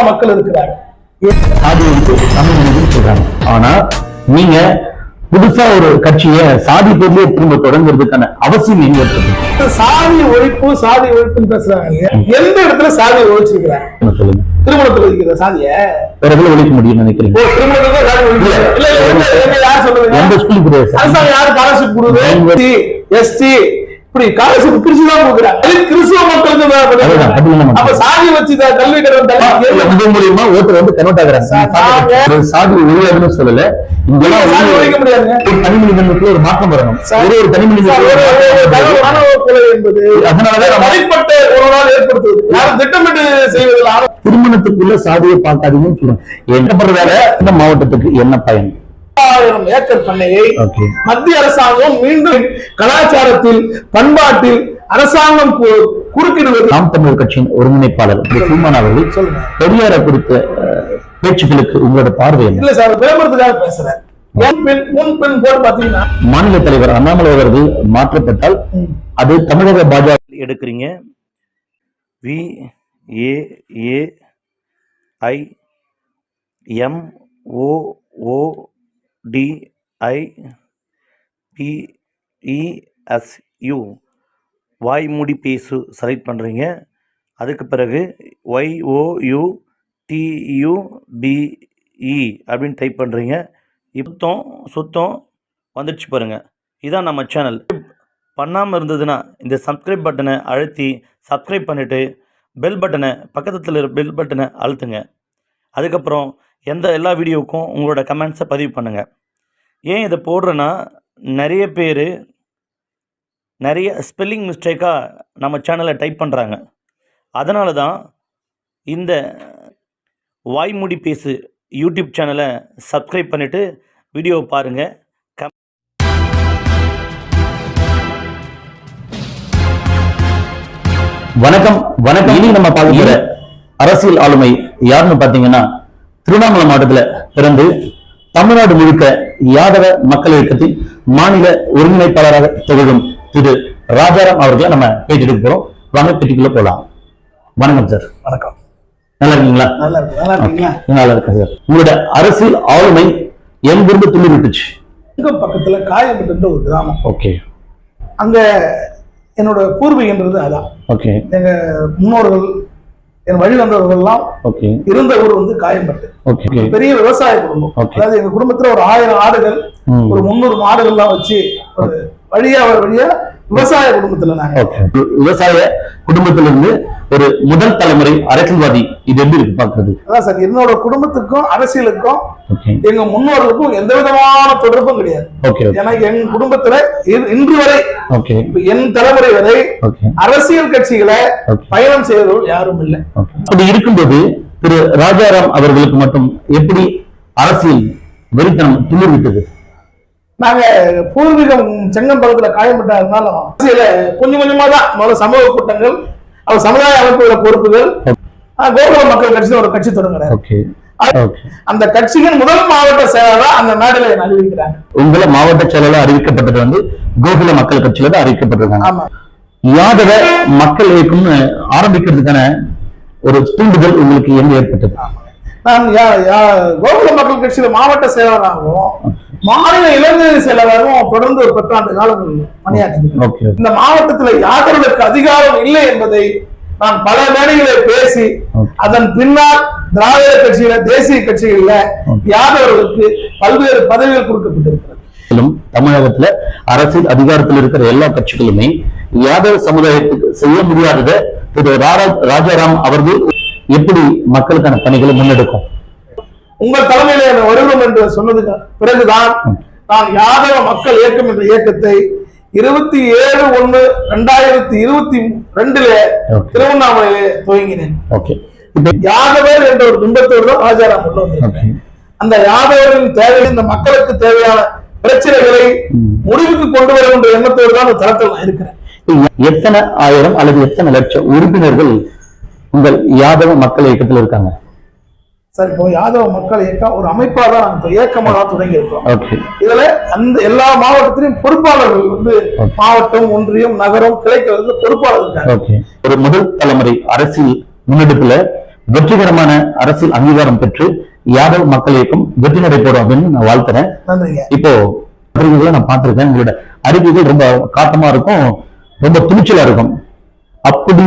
ஏராளமான மக்கள் இருக்கிறாங்க. சாதி ஒழிப்பு தமிழ் மொழின்னு சொல்றாங்க. ஆனா நீங்க புதுசா ஒரு கட்சியை சாதி பேர்லயே திரும்ப தொடங்குறதுக்கான அவசியம் எங்க இருக்குது சாதி ஒழிப்பு சாதி ஒழிப்புன்னு பேசுறாங்க இல்லையா? எந்த இடத்துல சாதி ஒழிச்சிருக்கிறாங்க? சொல்லுங்க? திருமணத்துல இருக்கிற சாதிய? வேற எதுல ஒழிக்க முடியும்னு நினைக்கிறீங்க? யார் சொல்லுங்க எந்த ஸ்கூலுக்கு அரசாங்கம் யாரு ஸ்காலர்ஷிப் கொடுக்குது? எஸ்டி இப்படி ஸ்காலர்ஷிப் பிரிச்சு தான் கொடுக்குறாங்க. கிறிஸ்துவ மக்களுக்கு அப்ப சாதி வச்சு கல்வி கடன் இது மூலியமா ஓட்டு வந்து கன்வெர்ட் ஆகுறாங்க. சாதி ஒழியாதுன்னு சொல்லல. இங்கெல்லாம் முடியாதுங்க. ஒரு தனி மனிதனுக்குள்ள ஒரு மாற்றம் வரணும். ஒரே ஒரு தனி மனிதன் அதனாலதான் தனிப்பட்ட ஒரு நாள் ஏற்படுத்துவது யாரும் திட்டமிட்டு செய்வதில் திருமணத்துக்குள்ள சாதியை பார்க்காதீங்கன்னு சொல்றேன் என்ன பண்றதால இந்த மாவட்டத்துக்கு என்ன பயன்? ஆயிரம் ஏக்கர் பண்ணையை மத்திய அரசாங்கம் மீண்டும் கலாச்சாரத்தில் பண்பாட்டில் அரசாங்கம் குறுக்கிடுவது. நாம் தமிழர் கட்சியின் ஒருங்கிணைப்பாளர் சீமான் அவர்கள் சொல்லுங்க. பெரியாரை குறித்த பேச்சுக்களுக்கு உங்களோட பார்வை இல்ல சார் விளம்பரத்துக்காக பேசுறேன். மாநில தலைவர் அண்ணாமலை அவர்கள் மாற்றப்பட்டால் அது தமிழக பாஜக எடுக்கிறீங்க. V A A I M O O டிஐபிஇஎஸ்யு ஐ வாய்மூடி பேசு செலக்ட் பண்ணுறீங்க அதுக்கு பிறகு ஒய்ஓயு டியூபிஇ அப்படின்னு டைப் பண்ணுறீங்க சுத்தம் சுத்தம் வந்துடுச்சு பாருங்கள் இதான் நம்ம சேனல் பண்ணாமல் இருந்ததுன்னா இந்த சப்ஸ்கிரைப் பட்டனை அழுத்தி சப்ஸ்கிரைப் பண்ணிவிட்டு பெல் பட்டனை பக்கத்தில் இருக்கிற பெல் பட்டனை அழுத்துங்க. அதுக்கப்புறம் எந்த எல்லா வீடியோவுக்கும் உங்களோட கமெண்ட்ஸை பதிவு பண்ணுங்கள் ஏன் இதை போடுறேன்னா நிறைய பேர் நிறைய ஸ்பெல்லிங் மிஸ்டேக்காக நம்ம சேனலை டைப் பண்ணுறாங்க அதனால தான் இந்த வாய்மொழி பேசு யூடியூப் சேனலை சப்ஸ்கிரைப் பண்ணிவிட்டு வீடியோவை பாருங்கள் வணக்கம் வணக்கம். இனி நம்ம பார்க்க அரசியல் ஆளுமை யாருன்னு பாத்தீங்கன்னா திருவண்ணாமலை மாவட்டத்துல பிறந்து தமிழ்நாடு முழுக்க யாதவ மக்கள் இயக்கத்தின் மாநில ஒருங்கிணைப்பாளராக திகழும் திரு ராஜாராம் அவர்களை நம்ம பேட்டிட்டு போறோம். வாங்க பேட்டிக்குள்ள போலாம். வணக்கம் சார் வணக்கம். நல்லா இருக்கீங்களா? நல்லா இருக்கேன் சார் உங்களோட அரசியல் ஆளுமை எங்கிருந்து துள்ளி விட்டுச்சு இங்க பக்கத்துல காயம்பட்டுன்ற ஒரு கிராமம். ஓகே. அங்க என்னோட பூர்வீகன்றது அதான். ஓகே. எங்க முன்னோர்கள் என் வழி வந்தவர்கள்லாம் ஓகே இருந்த ஊர் வந்து காயம்பட்டு. ஓகே பெரிய விவசாய குடும்பம். அதாவது எங்க குடும்பத்துல ஒரு ஆயிரம் ஆடுகள் ம். ஒரு முந்நூறு மாடுகள்லாம் வச்சு ஒரு வழியா ஒரு வழியா விவசாய குடும்பத்துல நாங்க விவசாய குடும்பத்திலிருந்து ஒரு முதல் தலைமுறை அரசியல்வாதி இது எப்படி இருக்கு பாக்குறது அதான் சார் என்னோட குடும்பத்துக்கும் அரசியலுக்கும் எங்க முன்னோர்களுக்கும் எந்த விதமான தொடர்பும் கிடையாது. ஏன்னா என் குடும்பத்துல இன்று வரை என் தலைமுறை வரை அரசியல் கட்சிகளை பயணம் செய்தவர்கள் யாரும் இல்லை. அப்படி இருக்கும்போது திரு ராஜாராம் அவர்களுக்கு மட்டும் எப்படி அரசியல் வெறித்தனம் துளிர் விட்டது நாங்க பூர்வீகம் செங்கம்பலத்துல காயப்பட்டா இருந்தாலும் அரசியல கொஞ்சம் கொஞ்சமா தான் முதல்ல சமூக கூட்டங்கள் அவர் சமுதாய அமைப்புகள பொறுப்புகள் கோகுல மக்கள் கட்சி ஒரு கட்சி தொடங்குறாரு. அந்த கட்சியின் முதல் மாவட்ட செயலாளர் அந்த மேடையில அறிவிக்கிறாங்க. உங்களை மாவட்ட செயலாளர் அறிவிக்கப்பட்டது வந்து கோகுல மக்கள் கட்சியில தான் அறிவிக்கப்பட்டிருக்காங்க. ஆமா. யாதவ மக்கள் இயக்கம்னு ஆரம்பிக்கிறதுக்கான ஒரு தூண்டுதல் உங்களுக்கு எங்க ஏற்பட்டது? நான் கோகுல மக்கள் கட்சியில மாவட்ட செயலாளராகவும் மாநில இளைஞர் செயலாளராகவும் தொடர்ந்து ஒரு பத்தாண்டு பணியாற்றியிருக்கிறேன் ஓகே இந்த மாவட்டத்துல யாதவர்களுக்கு அதிகாரம் இல்லை என்பதை நான் பல மேடைகளை பேசி. அதன் பின்னால் திராவிட கட்சியில தேசிய கட்சிகள்ல யாதவர்களுக்கு பல்வேறு பதவிகள் கொடுக்கப்பட்டிருக்கிறது. தமிழகத்துல அரசியல் அதிகாரத்தில் இருக்கிற எல்லா கட்சிகளுமே யாதவ சமுதாயத்துக்கு செய்ய முடியாததை திரு ராஜாராம் அவர்கள் எப்படி மக்களுக்கான பணிகளை முன்னெடுக்கும்? உங்கள் தலைமையில என்னை வருகிறோம் என்று சொன்னதுக்கு பிறகுதான் நான் யாதவ மக்கள் இயக்கம் என்ற இயக்கத்தை இருபத்தி ஏழு ஒண்ணு ரெண்டாயிரத்தி இருபத்தி ரெண்டுல. திருவண்ணாமலையிலே துவங்கினேன். யாதவர் என்ற ஒரு பிம்பத்தோடு தான் ராஜாராம் உள்ள வந்திருக்கிறேன் ஓகே. அந்த யாதவரின் தேவை இந்த மக்களுக்கு தேவையான பிரச்சனைகளை. முடிவுக்கு கொண்டு வர என்ற எண்ணத்தோடு தான் அந்த தளத்தில் நான் இருக்கிறேன். எத்தனை ஆயிரம் அல்லது எத்தனை லட்சம் உறுப்பினர்கள் உங்கள் யாதவ மக்கள் இயக்கத்தில் இருக்காங்க? சார் இப்போ யாதவ மக்கள் இயக்கம் ஒரு அமைப்பா தான் இயக்கமா தான் தொடங்கி இருக்கோம் ஓகே இதுல அந்த எல்லா மாவட்டத்திலையும் பொறுப்பாளர்கள் வந்து. மாவட்டம் ஒன்றியம் நகரம் கிளைக்கு வந்து பொறுப்பாளர் இருக்காங்க. ஒரு முதல் தலைமுறை அரசியல் முன்னெடுப்புல வெற்றிகரமான அரசியல் அங்கீகாரம் பெற்று யாதவ் மக்கள் இயக்கம் வெற்றி நடைபெறும் அப்படின்னு நான் வாழ்த்துறேன். இப்போ அறிக்கைகளை நான் பார்த்திருக்கேன். உங்களோட அறிக்கைகள் ரொம்ப காட்டமா இருக்கும் ரொம்ப துணிச்சலா இருக்கும். அப்படி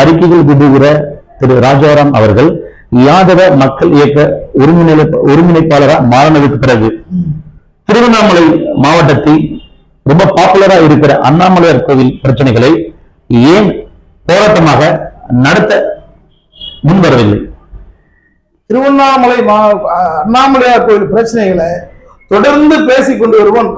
அறிக்கைகள் விடுகிற திரு ராஜாராம் அவர்கள் யாதவ மக்கள் இயக்க ஒருங்கிணை ஒருங்கிணைப்பாளரா மாறினதுக்கு பிறகு திருவண்ணாமலை மாவட்டத்தில் ரொம்ப பாப்புலரா இருக்கிற அண்ணாமலையார் கோவில் பிரச்சனைகளை ஏன் போராட்டமாக நடத்த முன்வரவில்லை? திருவண்ணாமலை அண்ணாமலையார் கோயில் பிரச்சனைகளை தொடர்ந்து பேசிக் கொண்டு வருவோம்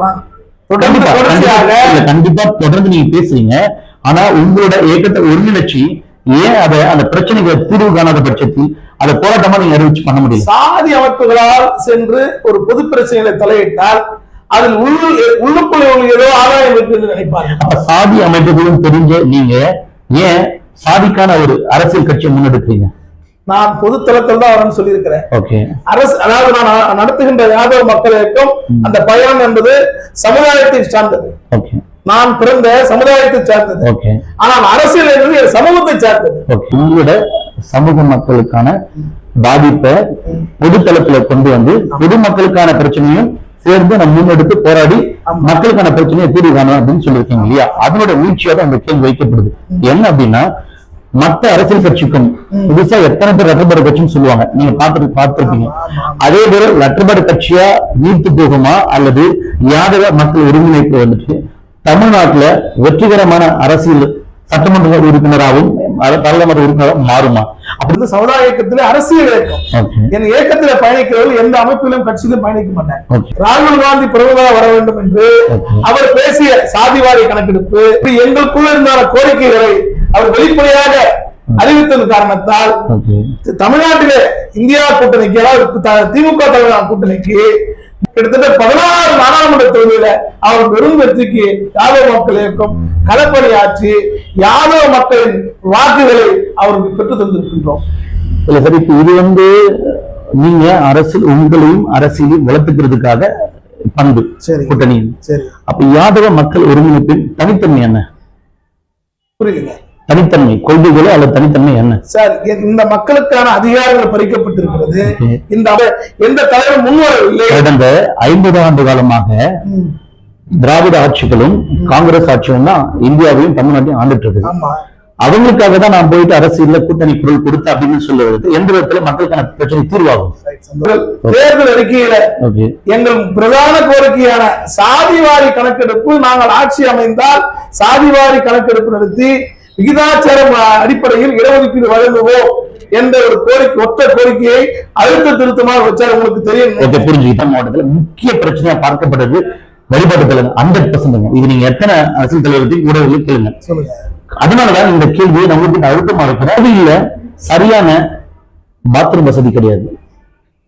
தொடர்ந்து தொடர்ச்சியாக கண்டிப்பா தொடர்ந்து நீங்க பேசுறீங்க. ஆனா உங்களோட இயக்கத்தை ஒருங்கிணைச்சு ஏன் அதை அந்த பிரச்சனைகளை தீர்வு காணாத பட்சத்தில் அதை போராட்டமா நீங்க அறிவிச்சு பண்ண முடியல சாதி அமைப்புகளால் சென்று ஒரு பொது பிரச்சனைகளை தலையிட்டால் அதில் உள்ளு உள்ளுக்குள்ள ஏதோ ஆதாயம் இருக்கு என்று நினைப்பார்கள் அப்ப சாதி அமைப்புகளும் தெரிஞ்ச நீங்க ஏன் சாதிக்கான ஒரு அரசியல் கட்சியை முன்னெடுக்கிறீங்க நான் பொது தளத்தில் தான் வரேன்னு சொல்லியிருக்கிறேன் ஓகே அரசு அதாவது நான் நடத்துகின்ற யாதவ மக்கள் இயக்கம் அந்த பயணம் என்பது சமுதாயத்தை சார்ந்தது ஓகே நான் பிறந்த சமுதாயத்தை சார்ந்தது. ஆனால் அரசியல் என்பது என் சமூகத்தை சார்ந்தது. உங்களோட சமூக மக்களுக்கான பாதிப்பை பொதுத்தளத்துல கொண்டு வந்து பொதுமக்களுக்கான பிரச்சனையும் சேர்ந்து நம்ம முன்னெடுத்து போராடி மக்களுக்கான பிரச்சனையை தீர்வு காணணும் அப்படின்னு சொல்லியிருக்கீங்க இல்லையா? அதனோட வீழ்ச்சியா தான் அந்த கேள்வி வைக்கப்படுது. என்ன அப்படின்னா மத்த அரசியல் கட்சிக்கும் புதுசா எத்தனை பேர் லட்டர்பாடு கட்சின்னு சொல்லுவாங்க. நீங்க பார்த்து பார்த்திருப்பீங்க. அதே போல லட்டர்பாடு கட்சியா நீர்த்து போகுமா? அல்லது யாதவ மக்கள் ஒருங்கிணைப்பு வந்துட்டு தமிழ்நாட்டுல வெற்றிகரமான அரசியல் சட்டமன்ற உறுப்பினராகவும் பாராளுமன்ற உறுப்பினராகவும் மாறுமா? அப்படி சமுதாய இயக்கத்திலே அரசியல் இயக்கம். என் இயக்கத்திலே பயணிக்கிறவர்கள் எந்த அமைப்பிலும் கட்சியிலும் பயணிக்க மாட்டேன் ராகுல் காந்தி பிரதமராக வர வேண்டும் என்று. அவர் பேசிய சாதிவாரி கணக்கெடுப்பு எங்களுக்குள்ள இருந்தான கோரிக்கைகளை அவர் வெளிப்படையாக அறிவித்தது காரணத்தால் தமிழ்நாட்டிலே இந்தியா கூட்டணிக்கு திமுக தலைமையிலான கூட்டணிக்கு கிட்டத்தட்ட பதினாறு நாடாளுமன்ற தொகுதியில அவர் பெரும் வெற்றிக்கு யாதவ மக்கள் இயக்கம் களப்பணியாற்றி யாதவ மக்களின் வாக்குகளை அவருக்கு பெற்று தந்திருக்கின்றோம். இல்ல சார் இப்ப இது வந்து நீங்க அரசியல் உங்களையும் அரசியலையும் வளர்த்துக்கிறதுக்காக பண்பு சரி கூட்டணி சரி. அப்ப யாதவ மக்கள் ஒருங்கிணைப்பின் தனித்தன்மை என்ன? புரியுதுங்க தனித்தன்மை கொள்கைகளோ அல்லது தனித்தன்மை என்ன? சார் இந்த மக்களுக்கான அதிகாரங்கள் பறிக்கப்பட்டிருக்கிறது. இந்த எந்த தலைவர் முன்வரவில்லை. கடந்த ஐம்பது ஆண்டு காலமாக திராவிட ஆட்சிகளும் காங்கிரஸ் ஆட்சியும் தான் இந்தியாவையும் தமிழ்நாட்டையும் ஆண்டுட்டு இருக்குது அவங்களுக்காக தான் நான் போயிட்டு அரசியல்ல கூட்டணி குரல் கொடுத்து அப்படின்னு சொல்லுவது எந்த விதத்துல மக்களுக்கான பிரச்சனை தீர்வாகும். தேர்தல் அறிக்கையில எங்கள் பிரதான கோரிக்கையான சாதிவாரி கணக்கெடுப்பு நாங்கள் ஆட்சி அமைந்தால் சாதிவாரி கணக்கெடுப்பு நடத்தி விகிதாச்சாரம் அடிப்படையில் இடஒதுக்கீடு வழங்குவோம் என்ற ஒரு கோரிக்கை ஒற்ற கோரிக்கையை அழுத்த திருத்தமாக வச்சார் உங்களுக்கு தெரியும். ஓகே புரிஞ்சுக்கிட்டேன் மாவட்டத்துல முக்கிய பிரச்சனையா பார்க்கப்படுறது வழிபாட்டு தலைவர் ஹண்ட்ரட் பர்சன்ட் இது நீங்க எத்தனை அரசியல் தலைவர்கள் ஊடகங்கள் கேளுங்க. சொல்லுங்க. அதனாலதான் இந்த கேள்வியை நம்மளுக்கு அழுத்தமா இருக்கிறேன் கோவில்ல சரியான பாத்ரூம் வசதி கிடையாது.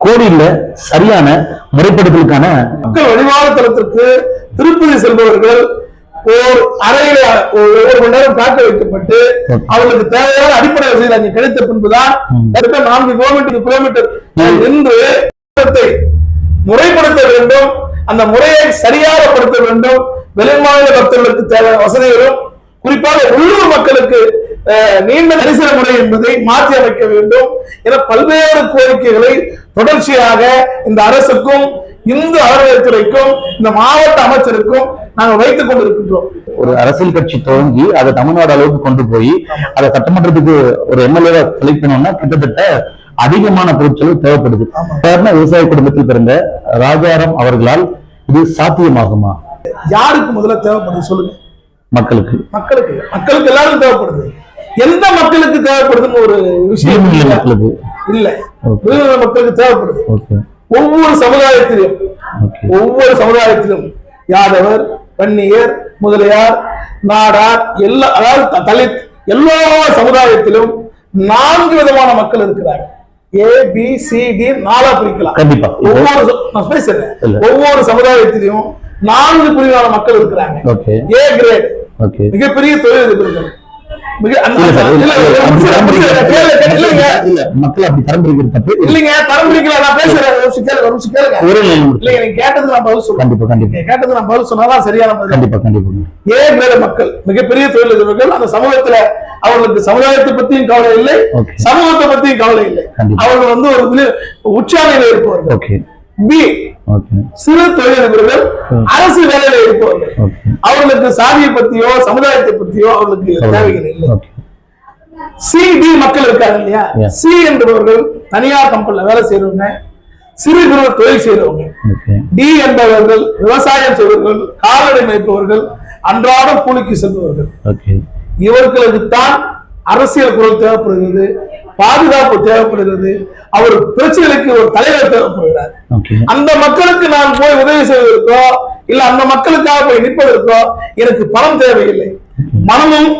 கோவில்ல சரியான முறைப்படுத்தலுக்கான மக்கள் வழிபாடு தளத்திற்கு திருப்பதி செல்பவர்கள் ஓர் அறையில ஒரு ஒரு மணி நேரம் காக்க வைக்கப்பட்டு அவர்களுக்கு தேவையான அடிப்படை வசதிகள் அங்கே கிடைத்த பின்புதான். அடுத்த நான்கு கிலோமீட்டர் கிலோமீட்டர் நின்று முறைப்படுத்த வேண்டும். அந்த முறையை சரியாக படுத்த வேண்டும். வெளிமாநில பக்தர்களுக்கு தேவையான வசதிகளும் குறிப்பாக உள்ளூர் மக்களுக்கு நீண்ட தரிசன முறை என்பதை மாற்றி அமைக்க வேண்டும். என பல்வேறு கோரிக்கைகளை தொடர்ச்சியாக இந்த அரசுக்கும் இந்து அறநிலையத்துறைக்கும் இந்த மாவட்ட அமைச்சருக்கும் நாங்கள் வைத்துக் கொண்டிருக்கின்றோம். ஒரு அரசியல் கட்சி துவங்கி அதை தமிழ்நாடு அளவுக்கு கொண்டு போய் அதை சட்டமன்றத்துக்கு ஒரு எம்எல்ஏவா செலக்ட் பண்ணோம்னா கிட்டத்தட்ட அதிகமான பொருட்செலவு தேவைப்படுது. சாதாரண விவசாய குடும்பத்தில் பிறந்த ராஜாராம் அவர்களால் இது சாத்தியமாகுமா? யாருக்கு முதல்ல தேவைப்படுது சொல்லுங்க. மக்களுக்கு. மக்களுக்கு. மக்களுக்கு எல்லாரும் தேவைப்படுது. எந்த மக்களுக்கு தேவைப்படுதுன்னு ஒரு விஷயம். மக்களுக்கு. இல்ல. மக்களுக்கு தேவைப்படுது. ஒவ்வொரு சமுதாயத்திலும் ஒவ்வொரு சமுதாயத்திலும் யாதவர் வன்னியர் முதலியார் நாடார் எல்லா அதாவது தலித் எல்லா சமுதாயத்திலும் நான்கு விதமான மக்கள் இருக்கிறாங்க ஏ பி சி டி நாலா பிரிக்கலாம். கண்டிப்பா. ஒவ்வொரு நான் பேசுறேன். ஒவ்வொரு சமுதாயத்திலும் நான்கு பிரிவான மக்கள் இருக்கிறாங்க. ஏ கிரேட் மிகப்பெரிய தொழிலதிபர்கள் மிக மக்கள் அப்படி தரம் பிரிக்கிறது தப்பு இல்லைங்க தரம் பிடிக்கல நான் பேசுறேன். பதில் சொல்றேன். கண்டிப்பா கண்டிப்பா. கேட்டதுக்கு நான் பதில் சொன்னாதான் சரியான பதில். கண்டிப்பா கண்டிப்பா. ஏன் மேல மக்கள் மிகப்பெரிய தொழிலதிபர்கள் அந்த சமூகத்துல அவர்களுக்கு சமுதாயத்தை பத்தியும் கவலை இல்லை. சமூகத்தை பத்தியும் கவலை இல்லை. அவர்கள் வந்து ஒரு மிக உற்சாகையில் இருப்பவர்கள். ஓகே. பி சிறு தொழிலதிபர்கள். அரசு வேலையில இருப்பவர்கள். அவர்களுக்கு சாதியை பத்தியோ சமுதாயத்தை பத்தியோ அவர்களுக்கு தேவைகள் இல்லை. சி டி மக்கள் இருக்காங்க இல்லையா. சி என்பவர்கள் தனியார் கம்பெனில வேலை செய்யறவங்க சிறு குறு தொழில் செய்யறவங்க டி என்பவர்கள் விவசாயம் செய்பவர்கள் கால்நடை மேய்ப்பவர்கள் அன்றாடம் கூலிக்கு செல்பவர்கள். இவர்களுக்கு தான் அரசியல் குரல் தேவைப்படுகிறது. பாதுகாப்பு தேவைப்படுகிறது. அவர் பிரச்சனைகளுக்கு ஒரு தலைவர் தேவைப்படுகிறார். அந்த மக்களுக்கு நான் போய் உதவி செய்வதற்கோ இல்ல அந்த மக்களுக்காக போய் நிற்பதற்கோ எனக்கு பணம் தேவையில்லை. மனமும்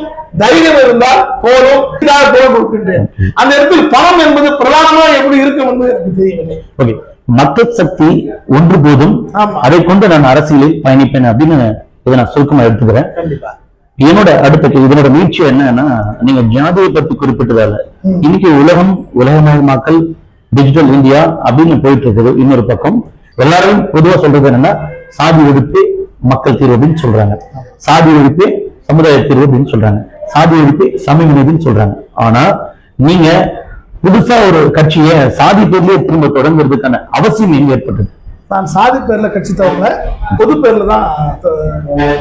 தைரியம் இருந்தால் போதும். இதாக குரல் கொடுக்கின்றேன். அந்த இடத்தில் பணம் என்பது பிரதானமா எப்படி இருக்கும் என்பது எனக்கு தெரியவில்லை. ஓகே மக்கள் சக்தி ஒன்று போதும். அதை கொண்டு நான் அரசியலில் பயணிப்பேன் அப்படின்னு இதை நான் சுருக்கமா எடுத்துக்கிறேன். கண்டிப்பா. என்னோட அடுத்த இதனோட நீட்சி என்னன்னா நீங்க ஜாதியை பத்தி குறிப்பிட்டதால. இன்னைக்கு உலகம் உலகமயமாக்கல் டிஜிட்டல் இந்தியா அப்படின்னு போயிட்டு இருக்குது இன்னொரு பக்கம். எல்லாரும் பொதுவா சொல்றது என்னன்னா சாதி ஒழிப்பு மக்கள் தீர்வு அப்படின்னு சொல்றாங்க. சாதி ஒழிப்பு சமுதாய தீர்வு அப்படின்னு சொல்றாங்க. சாதி ஒழிப்பு சமய நீதின்னு சொல்றாங்க. ஆனா நீங்க புதுசா ஒரு கட்சியை சாதி பேர்லயே திரும்ப தொடங்குறதுக்கான அவசியம் எங்க ஏற்பட்டது. நான் சாதி பேர்ல கட்சி துவங்கல பொது பேர்ல தான்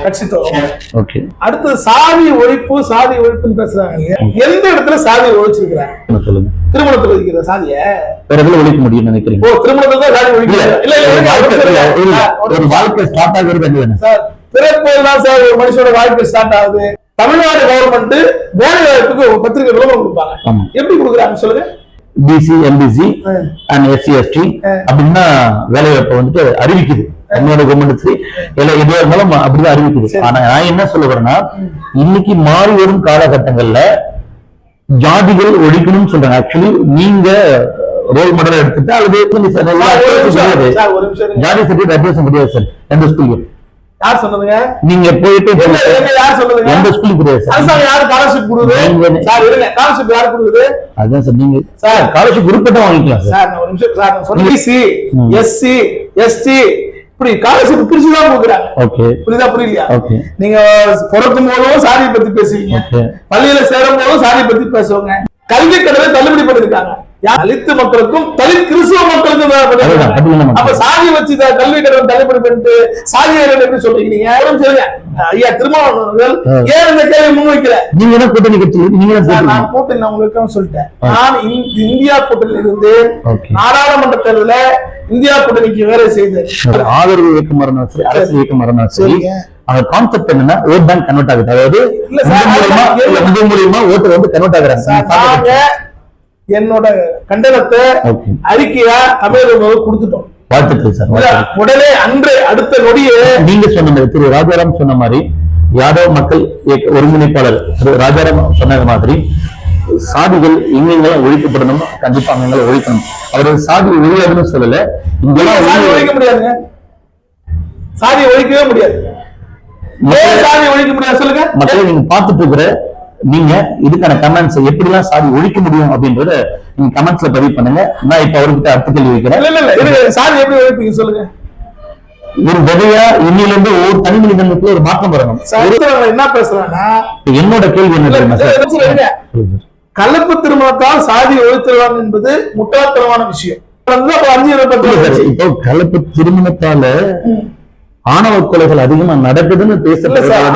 கட்சி துவங்க ஓகே. அடுத்தது சாதி ஒழிப்பு சாதி ஒழிப்புன்னு பேசுறாங்க இல்லையா? எந்த இடத்துல சாதி ஒழிச்சிருக்கிறாங்க? சொல்லுங்க? திருமணத்துல ஒழிக்கிற சாதிய? வேற எதுல ஒழிக்க முடியும்னு நினைக்கிறீங்க? ஓ திருமணத்துல தான் சாதி இல்ல ஒழிக்கிறாங்க இல்ல இல்ல ஒரு வாழ்க்கை- ஸ்டார்ட் ஆகுறது சார் பிறப்பில் தான் சார் ஒரு மனுஷனோட வாழ்க்கை ஸ்டார்ட் ஆகுது. தமிழ்நாடு கவர்மெண்ட் வேலை வாய்ப்புக்கு பத்திரிகை விளம்பரம் கொடுப்பாங்க. எப்படி கொடுக்குறாங்க சொல்லுங்க. BC MBC. And SC ST அப்படின்னா வேலை வாய்ப்பை வந்துட்டு அறிவிக்குது. தமிழ்நாடு கவர்மெண்ட் எல்லாம் எதுவா இருந்தாலும் அப்படிதான் அறிவிக்குது. ஆனா நான் என்ன சொல்ல வரேன்னா இன்னைக்கு மாறி வரும் காலகட்டங்கள்ல ஜாதிகள் ஒழிக்கணும்னு சொல்றாங்க. ஆக்சுவலி நீங்க ரோல் மாடலா எடுத்துட்டு அல்லது சார். சார். ஜாதி சர்டிஃபிகேட் அட்ரஸ் முடியாது சார். எந்த ஸ்கூலுக்கு யார் சொன்னதுங்க? நீங்க போயிட்டு யார் சொன்னதுங்க? எந்த ஸ்கூலுக்கு முடியாது சார் அரசாங்கம் யாரு ஸ்காலர்ஷிப் கொடுக்குது? சார் இருங்க. ஸ்காலர்ஷிப் யாரு கொடுக்குது? அதான் சார் நீங்க சார். காலேஜ் குரூப் தான் வாங்கிக்கலாம் சார். ஒரு நிமிஷம் சார் பிசி எஸ்சி எஸ்டி இப்படி ஸ்காலர்ஷிப் பிரிச்சு தான் கொடுக்குறாங்க. ஓகே புரியுதா புரியலையா? ஓகே நீங்க பிறக்கும் போதும் சாதியை பத்தி பேசுவீங்க. பள்ளியில சேரும் போதும் சாதியை பத்தி பேசுவாங்க. கல்வி கடனை தள்ளுபடி பண்ணிருக்காங்க தலித்து மக்களுக்கும் தலித் கிறிஸ்துவ மக்களுக்கும் அப்ப சாதி வச்சு கல்வி கடன் பண்ணிட்டு சாதியாளர் எப்படி சொல்றீங்க? யாரும் சொல்லுங்க ஐயா திருமாவளவன் அவர்கள் ஏன் இந்த கேள்வி முன்வைக்கல? நீங்க என்ன கூட்டணி கட்சி? நீங்க நான் கூட்டணி உங்களுக்கு சொல்லிட்டேன். நான் இந்~ இந்தியா கூட்டணியில் இருந்து. நாடாளுமன்ற தேர்தல இந்தியா கூட்டணிக்கு வேலை செய்தேன். ஆதரவு இயக்கமா இருந்தாலும் சரி அரசு இயக்கமா இருந்தாலும் சரி. அந்த கான்செப்ட் என்னன்னா ஓட் பேங்க் கன்வெர்ட் ஆகுது. அதாவது மூலியமா ஓட்டு வந்து கன்வெர்ட் ஆகுறாங்க. என்னோட கண்டனத்தை. அறிக்கையா தமிழக கொடுத்துட்டோம். வாழ்த்துக்கள் சார். உடனே அன்று அடுத்த நொடியே நீங்க சொன்ன மாதிரி திரு ராஜாராம் சொன்ன மாதிரி யாதவ மக்கள் ஒருங்கிணைப்பாளர் திரு ராஜாராம் சொன்ன மாதிரி சாதிகள் எங்கெங்கெல்லாம் ஒழிக்கப்படணும் கண்டிப்பா அங்கெல்லாம் ஒழிக்கணும். அவர் சாதி ஒழியாதுன்னு சொல்லல இங்கெல்லாம் ஒழிக்க முடியாதுங்க. சாதி ஒழிக்கவே முடியாது. ஏன் சாதி ஒழிக்க முடியாது? சொல்லுங்க. மக்களை நீங்க பார்த்துட்டு இருக்கிற நீங்க இதுக்கான கமெண்ட்ஸ் எப்படிலாம் சாதி ஒழிக்க முடியும் அப்படின்றத நீங்க கமெண்ட்ஸ்ல பதிவு பண்ணுங்க. நான் இப்ப அவர்கிட்ட அடுத்த கேள்வி வைக்கிறேன். இல்ல இல்ல இல்ல. இருங்க, சாதி எப்படி ஒழிப்பீங்க சொல்லுங்க. ஒரு விதையா இன்னில இருந்து ஒவ்வொரு தனி மனிதனுக்குள்ள ஒரு மாற்றம் வரணும். என்ன பேசுறாங்கன்னா என்னோட கேள்வி என்ன. கலப்பு திருமணத்தால் சாதி ஒழித்திடலாம் என்பது முட்டாள்தனமான விஷயம். இப்போ கலப்பு திருமணத்தால ஆணவ கொலைகள் அதிகமா நடக்குதுன்னு பேசப்படுறதால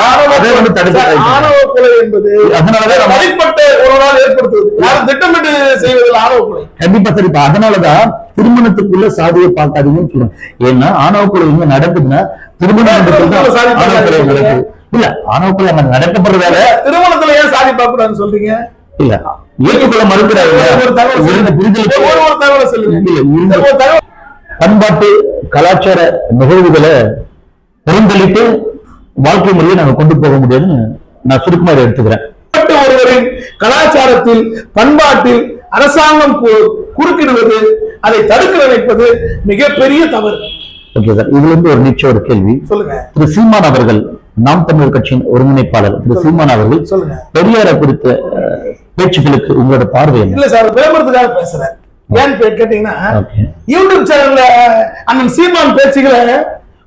ஆணவ கொலை- என்பது அதனாலதான் தனிப்பட்ட உறவால் ஏற்படுத்துவது. யாரும் திட்டமிட்டு செய்வதில் ஆணவ கொலை. கண்டிப்பா சார் இப்ப அதனாலதான் திருமணத்துக்குள்ள சாதியை பார்க்காதீங்கன்னு சொல்றேன் ஏன்னா ஆணவ கொலை இங்க நடக்குதுன்னா திருமண மண்டபத்தில் தான் சாதி ஆணவ கொலை பார்க்காதீங்க. நடக்குது. இல்ல ஆணவ கொலை அங்க நடக்கப்படுறதால திருமணத்துல ஏன் சாதி பார்க்க கூடாதுன்னு சொல்றீங்க? இல்ல ஏற்றுக்கொள்ள மறுக்கிறாங்க பண்பாட்டு கலாச்சார நிகழ்வுகளை பெருந்தளித்து வாழ்க்கை முறையை நாங்க கொண்டு போக முடியும்னு நான் சுருக்கமா இதை எடுத்துக்கிறேன் ஒருவரின் கலாச்சாரத்தில் பண்பாட்டில் அரசாங்கம் குறுக்கிடுவது அதை தடுக்க நினைப்பது மிகப்பெரிய தவறு. ஓகே சார் இதுல இருந்து ஒரு நிச்சயம் ஒரு கேள்வி. சொல்லுங்க. திரு சீமான் அவர்கள் நாம் தமிழர் கட்சியின் ஒருங்கிணைப்பாளர். திரு சீமான் அவர்கள் சொல்லுங்க. பெரியாரை குறித்த அஹ், பேச்சுக்களுக்கு உங்களோட பார்வை இல்ல சார் விளம்பரத்துக்காக பேசுறேன் ஏன்னு கேட்டீங்கன்னா யூடியூப் சேனல்ல அண்ணன் சீமான் பேச்சுகளை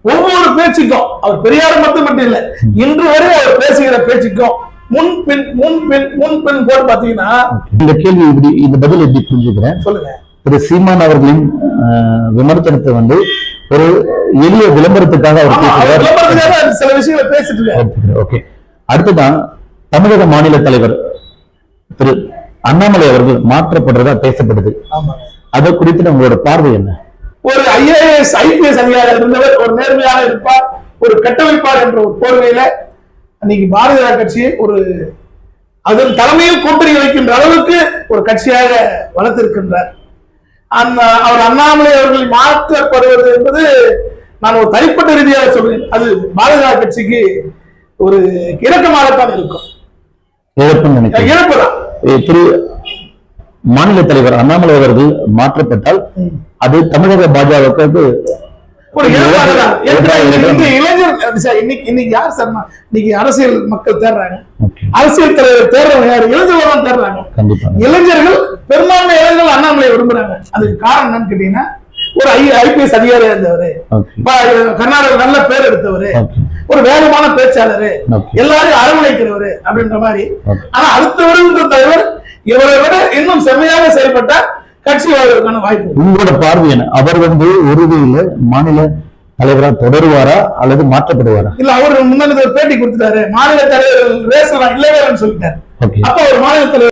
ஒவ்வொரு பேச்சுக்கும் அவர் பெரியார் மட்டும் மட்டும் இல்ல இன்று வரை அவர் பேசுகிற பேச்சுக்கும் முன் பின் முன் பின் முன் பின் போட்டு பாத்தீங்கன்னா இந்த கேள்வி இப்படி இந்த பதில் எப்படி புரிஞ்சுக்கிறேன்? சொல்லுங்க. திரு சீமான் அவர்களின் விமர்சனத்தை வந்து ஒரு எளிய விளம்பரத்துக்காக அவர் பேசுகிறார். சில விஷயங்களை பேசிட்டு ஓகே அடுத்ததான் தமிழக மாநில தலைவர் திரு அண்ணாமலை அவர்கள் மாற்றப்படுறதா பேசப்படுது. அதை குறித்து உங்களோட பார்வை என்ன? ஒரு ஐஏஎஸ் ஐபிஎஸ் அதிகாரி இருந்தவர் ஒரு நேர்மையாக இருப்பார் ஒரு கட்டமைப்பார் என்ற ஒரு போர்வையில இன்னைக்கு பாரதிய கட்சி ஒரு அதன் தலைமையில் கூட்டணி வைக்கின்ற அளவுக்கு ஒரு கட்சியாக வளர்த்திருக்கின்றார். அவர் அண்ணாமலை அவர்கள் மாற்றப்படுவது என்பது நான் ஒரு தனிப்பட்ட ரீதியாக சொல்றேன். அது பாரதிய கட்சிக்கு ஒரு இறக்கமாகத்தான் இருக்கும். இழப்பு தான் மாநில தலைவர் அண்ணாமலை அவர்கள் மாற்றப்பட்டால் அது தமிழக பாஜகவுக்கு அரசியல் மக்கள் தேடுறாங்க Okay, அரசியல் தலைவர் தேடுறவங்க யாரு? இளைஞர்கள் தான் தேடுறாங்க இளைஞர்கள் பெரும்பான்மை இளைஞர்கள் அண்ணாமலை விரும்புறாங்க. அதுக்கு காரணம் என்னன்னு கேட்டீங்கன்னா ஒரு ஐபிஎஸ் அதிகாரியா இருந்தவரு. கர்நாடக நல்ல பேர் எடுத்தவரு. ஒரு வேகமான பேச்சாளரு. எல்லாரையும் அரவணைக்கிறவரு அப்படின்ற மாதிரி. ஆனா அடுத்த வருகின்ற தலைவர் இவரை விட இன்னும் செம்மையாக செயல்பட்டா கட்சி வாழ்வதற்கான வாய்ப்பு. உங்களோட பார்வை அவர் வந்து உறுதியில மாநில தலைவரா தொடருவாரா அல்லது மாற்றப்படுவாரா? இல்ல அவர் முன்னாடி பேட்டி கொடுத்துட்டாரு. மாநில தலைவர் ரேஸ் இல்லவே இல்லைன்னு சொல்லிட்டாரு. ஓகே அப்ப ஒரு மாநில தலைவர்